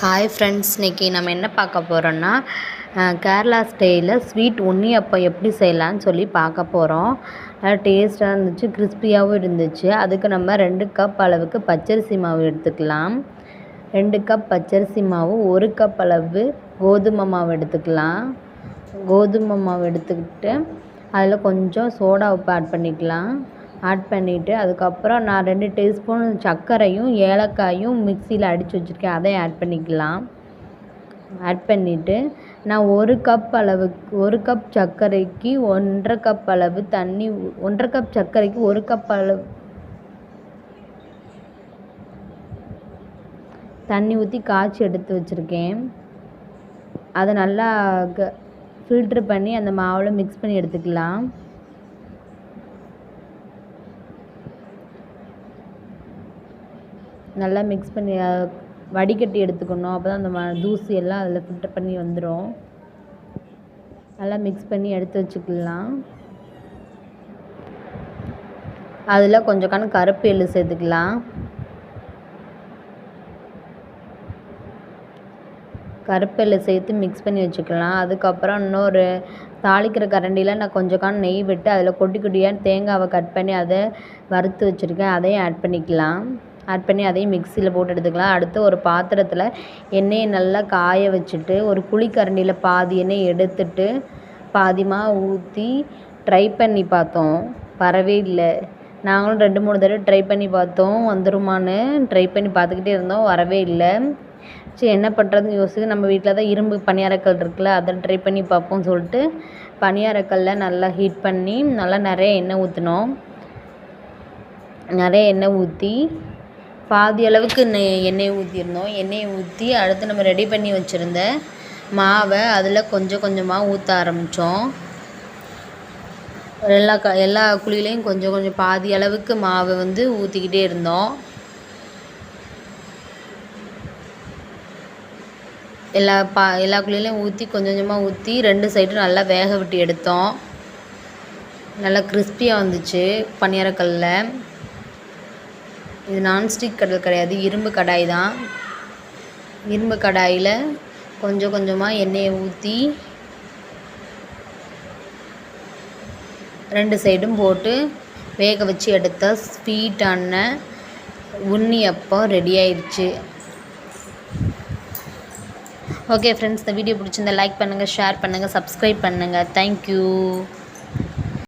Hi friends இன்றைக்கி நம்ம என்ன பார்க்க போகிறோன்னா கேரளா ஸ்டைலில் ஸ்வீட் உண்ணியப்பம் எப்படி செய்யலான்னு சொல்லி பார்க்க போகிறோம் நல்லா டேஸ்ட்டாக இருந்துச்சு கிறிஸ்பியாகவும் இருந்துச்சு. அதுக்கு நம்ம ரெண்டு கப் அளவுக்கு பச்சரிசி மாவு எடுத்துக்கலாம். ரெண்டு கப் பச்சரிசி மாவு ஒரு கப் அளவு கோதுமை மாவு எடுத்துக்கலாம். கோதுமை மாவு எடுத்துக்கிட்டு அதில் கொஞ்சம் சோடா உப்பு ஆட் பண்ணிக்கலாம். ஆட் பண்ணிவிட்டு அதுக்கப்புறம் நான் ரெண்டு டீஸ்பூன் சர்க்கரையும் ஏலக்காயும் மிக்சியில் அடித்து வச்சுருக்கேன். அதை ஆட் பண்ணிக்கலாம். ஆட் பண்ணிவிட்டு நான் ஒரு கப் அளவுக்கு ஒரு கப் சர்க்கரைக்கு ஒன்றரை கப் அளவு தண்ணி ஒன்றரை கப் சர்க்கரைக்கு ஒரு கப் அளவு தண்ணி ஊற்றி காய்ச்சி எடுத்து வச்சுருக்கேன். அதை நல்லா க ஃபில்ட்ரு பண்ணி அந்த மாவில் மிக்ஸ் பண்ணி எடுத்துக்கலாம். நல்லா மிக்ஸ் பண்ணி வடிகட்டி எடுத்துக்கணும். அப்போ தான் அந்த ம தூசி எல்லாம் அதில் ஃபில்டர் பண்ணி வந்துடும் நல்லா மிக்ஸ் பண்ணி எடுத்து வச்சுக்கலாம். அதில் கொஞ்சம் கணக்கு கருப்பு எள்ளு சேர்த்துக்கலாம். கருப்பெல்லு சேர்த்து மிக்ஸ் பண்ணி வச்சுக்கலாம். அதுக்கப்புறம் இன்னொரு தாளிக்கிற கரண்டியில் நான் கொஞ்சம் கான் நெய் விட்டு அதில் கொட்டி குட்டியாக தேங்காவை கட் பண்ணி அதை வறுத்து வச்சுருக்கேன். அதையும் ஆட் பண்ணிக்கலாம். ஆட் பண்ணி அதையும் மிக்சியில் போட்டு எடுத்துக்கலாம். அடுத்து ஒரு பாத்திரத்தில் எண்ணெயை நல்லா காய வச்சுட்டு ஒரு குழிக்கரண்டியில் பாதி எண்ணெய் எடுத்துட்டு பாதிமாக ஊற்றி ட்ரை பண்ணி பார்த்தோம். வரவே இல்லை. நாங்களும் ரெண்டு மூணு தடவை ட்ரை பண்ணி பார்த்தோம். வந்துருமான்னு ட்ரை பண்ணி பார்த்துக்கிட்டே இருந்தோம். வரவே இல்லை. சரி என்ன பண்ணுறதுன்னு யோசிச்சு நம்ம வீட்டில் தான் இரும்பு பணியாரக்கல் இருக்குல்ல அதை ட்ரை பண்ணி பார்ப்போம் சொல்லிட்டு பணியாரக்கல்ல நல்லா ஹீட் பண்ணி நல்லா நிறைய எண்ணெய் ஊற்றினோம் நிறைய எண்ணெய் ஊற்றி பாதி அளவுக்கு நெய் எண்ணெய் ஊற்றிருந்தோம் எண்ணெயை ஊற்றி அடுத்து நம்ம ரெடி பண்ணி வச்சுருந்த மாவை அதில் கொஞ்சம் கொஞ்சமாக ஊற்ற ஆரம்பித்தோம் எல்லா க எல்லா குழியிலையும் கொஞ்சம் கொஞ்சம் பாதி அளவுக்கு மாவை வந்து ஊற்றிக்கிட்டே இருந்தோம். எல்லா பா எல்லா குழியிலையும் ஊற்றி கொஞ்சம் கொஞ்சமாக ஊற்றி ரெண்டு சைடும் நல்லா வேக விட்டு எடுத்தோம். நல்லா கிறிஸ்பியாக வந்துச்சு பணியாரக்கல்லில் இது நான்ஸ்டிக் கடல் கிடையாது. இரும்பு கடாய் தான். இரும்பு கடாயில் கொஞ்சம் கொஞ்சமாக எண்ணெயை ஊற்றி ரெண்டு சைடும் போட்டு வேக வச்சு எடுத்த ஸ்வீட்டான உண்ணியப்பம் ரெடி ஆயிடுச்சு ஓகே ஃப்ரெண்ட்ஸ் இந்த வீடியோ பிடிச்சிருந்தா லைக் பண்ணுங்கள் ஷேர் பண்ணுங்கள் சப்ஸ்கிரைப் பண்ணுங்கள் தேங்க்யூ